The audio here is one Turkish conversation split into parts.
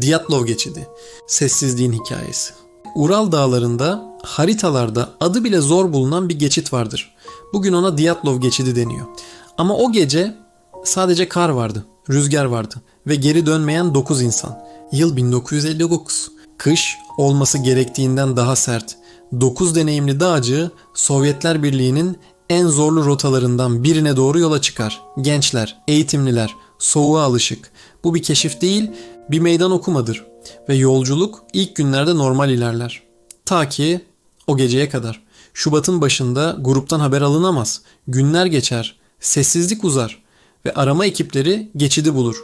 Diyatlov geçidi. Sessizliğin hikayesi. Ural dağlarında haritalarda adı bile zor bulunan bir geçit vardır. Bugün ona Diyatlov geçidi deniyor. Ama o gece sadece kar vardı, rüzgar vardı ve geri dönmeyen 9 insan. Yıl 1959. Kış olması gerektiğinden daha sert. 9 deneyimli dağcı Sovyetler Birliği'nin en zorlu rotalarından birine doğru yola çıkar. Gençler, eğitimliler, soğuğa alışık. Bu bir keşif değil, bir meydan okumadır. Ve yolculuk ilk günlerde normal ilerler. Ta ki o geceye kadar. Şubat'ın başında gruptan haber alınamaz. Günler geçer, sessizlik uzar ve arama ekipleri geçidi bulur.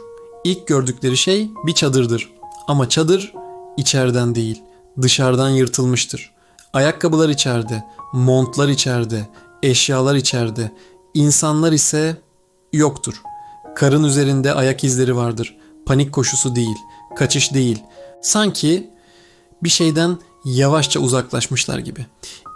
İlk gördükleri şey bir çadırdır. Ama çadır içeriden değil, dışarıdan yırtılmıştır. Ayakkabılar içeride, montlar içeride, eşyalar içeride. İnsanlar ise yoktur. Karın üzerinde ayak izleri vardır. Panik koşusu değil, kaçış değil. Sanki bir şeyden yavaşça uzaklaşmışlar gibi.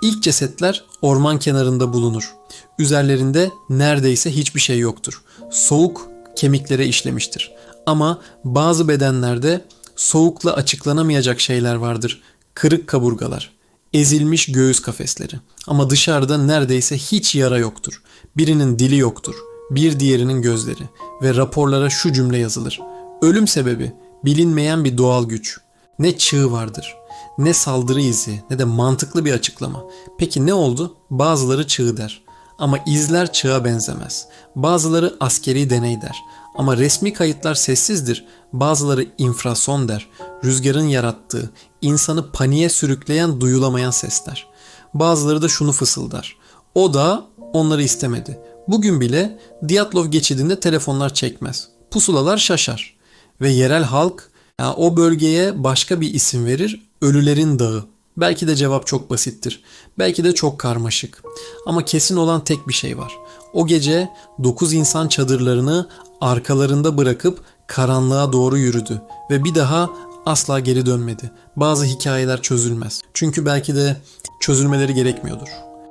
İlk cesetler orman kenarında bulunur. Üzerlerinde neredeyse hiçbir şey yoktur. Soğuk kemiklere işlemiştir. Ama bazı bedenlerde soğukla açıklanamayacak şeyler vardır. Kırık kaburgalar, ezilmiş göğüs kafesleri. Ama dışarıda neredeyse hiç yara yoktur. Birinin dili yoktur, bir diğerinin gözleri ve raporlara şu cümle yazılır. Ölüm sebebi bilinmeyen bir doğal güç. Ne çığ vardır, ne saldırı izi, ne de mantıklı bir açıklama. Peki ne oldu? Bazıları çığ der. Ama izler çığa benzemez. Bazıları askeri deney der. Ama resmi kayıtlar sessizdir. Bazıları infrason der. Rüzgarın yarattığı, insanı paniğe sürükleyen duyulamayan sesler. Bazıları da şunu fısıldar. O da onları istemedi. Bugün bile Diyatlov geçidinde telefonlar çekmez. Pusulalar şaşar. Ve yerel halk ya o bölgeye başka bir isim verir. Ölülerin Dağı. Belki de cevap çok basittir. Belki de çok karmaşık. Ama kesin olan tek bir şey var. O gece 9 insan çadırlarını arkalarında bırakıp karanlığa doğru yürüdü ve bir daha asla geri dönmedi. Bazı hikayeler çözülmez. Çünkü belki de çözülmeleri gerekmiyordur.